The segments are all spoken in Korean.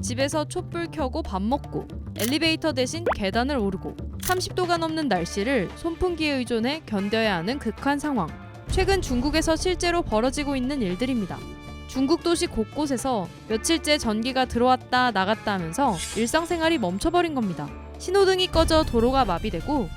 집에서 촛불 켜고 밥 먹고 엘리베이터 대신 계단을 오르고 30도가 넘는 날씨를 선풍기에 의존해 견뎌야 하는 극한 상황. 최근 중국에서 실제로 벌어지고 있는 일들입니다. 중국 도시 곳곳에서 며칠째 전기가 들어왔다 나갔다 하면서 일상생활이 멈춰버린 겁니다. 신호등이 꺼져 도로가 마비되고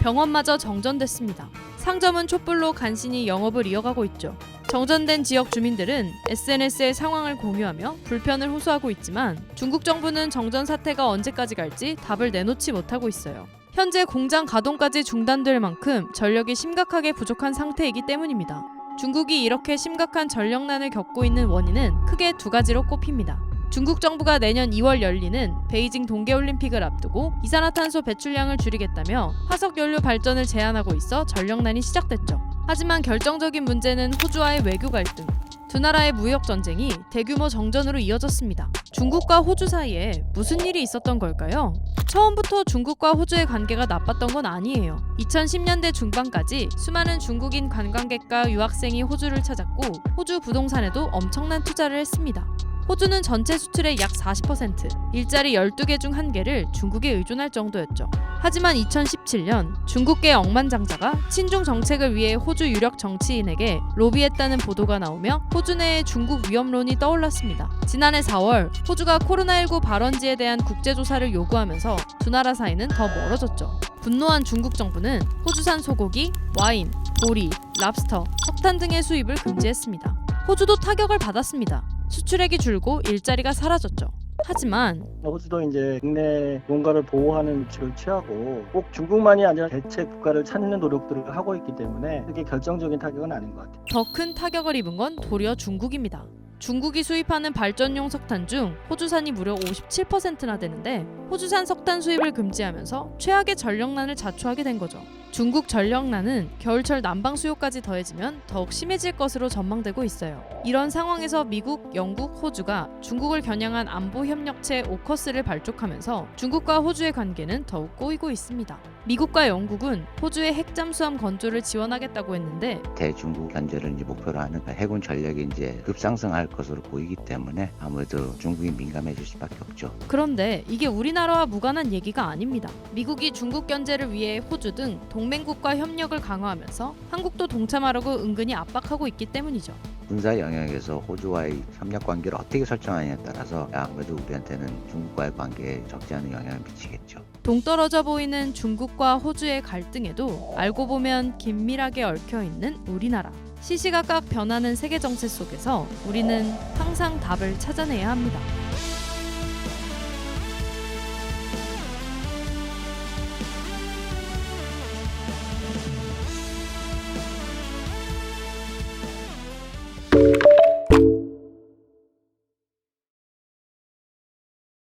병원마저 정전됐습니다. 상점은 촛불로 간신히 영업을 이어가고 있죠. 정전된 지역 주민들은 SNS에 상황을 공유하며 불편을 호소하고 있지만 중국 정부는 정전 사태가 언제까지 갈지 답을 내놓지 못하고 있어요. 현재 공장 가동까지 중단될 만큼 전력이 심각하게 부족한 상태이기 때문입니다. 중국이 이렇게 심각한 전력난을 겪고 있는 원인은 크게 두 가지로 꼽힙니다. 중국 정부가 내년 2월 열리는 베이징 동계올림픽을 앞두고 이산화탄소 배출량을 줄이겠다며 화석 연료 발전을 제한하고 있어 전력난이 시작됐죠. 하지만 결정적인 문제는 호주와의 외교 갈등. 두 나라의 무역 전쟁이 대규모 정전으로 이어졌습니다. 중국과 호주 사이에 무슨 일이 있었던 걸까요? 처음부터 중국과 호주의 관계가 나빴던 건 아니에요. 2010년대 중반까지 수많은 중국인 관광객과 유학생이 호주를 찾았고 호주 부동산에도 엄청난 투자를 했습니다. 호주는 전체 수출의 약 40%, 일자리 12개 중 1개를 중국에 의존할 정도였죠. 하지만 2017년 중국계 억만장자가 친중 정책을 위해 호주 유력 정치인에게 로비했다는 보도가 나오며 호주 내에 중국 위험론이 떠올랐습니다. 지난해 4월 호주가 코로나19 발원지에 대한 국제조사를 요구하면서 두 나라 사이는 더 멀어졌죠. 분노한 중국 정부는 호주산 소고기, 와인, 보리, 랍스터, 석탄 등의 수입을 금지했습니다. 호주도 타격을 받았습니다. 수출액이 줄고 일자리가 사라졌죠. 하지만 호주도 이제 국내 농가를 보호하는 조치를 취하고 꼭 중국만이 아니라 대체 국가를 찾는 노력들을 하고 있기 때문에 그게 결정적인 타격은 아닌 것 같아요. 더 큰 타격을 입은 건 도리어 중국입니다. 중국이 수입하는 발전용 석탄 중 호주산이 무려 57%나 되는데 호주산 석탄 수입을 금지하면서 최악의 전력난을 자초하게 된 거죠. 중국 전력난은 겨울철 난방 수요까지 더해지면 더욱 심해질 것으로 전망되고 있어요. 이런 상황에서 미국, 영국, 호주가 중국을 겨냥한 안보 협력체 오커스를 발족하면서 중국과 호주의 관계는 더욱 꼬이고 있습니다. 미국과 영국은 호주의 핵 잠수함 건조를 지원하겠다고 했는데 대중국 견제를 이제 목표로 하는 해군 전력이 이제 급상승할 것으로 보이기 때문에 아무래도 중국이 민감해질 수밖에 없죠. 그런데 이게 우리나라와 무관한 얘기가 아닙니다. 미국이 중국 견제를 위해 호주 등 동맹국과 협력을 강화하면서 한국도 동참하려고 은근히 압박하고 있기 때문이죠. 군사 영역에서 호주와의 협력 관계를 어떻게 설정하느냐에 따라서 아무래도 우리한테는 중국과의 관계에 적지 않은 영향을 미치겠죠. 동떨어져 보이는 중국과 호주의 갈등에도 알고 보면 긴밀하게 얽혀 있는 우리나라. 시시각각 변하는 세계 정세 속에서 우리는 항상 답을 찾아내야 합니다.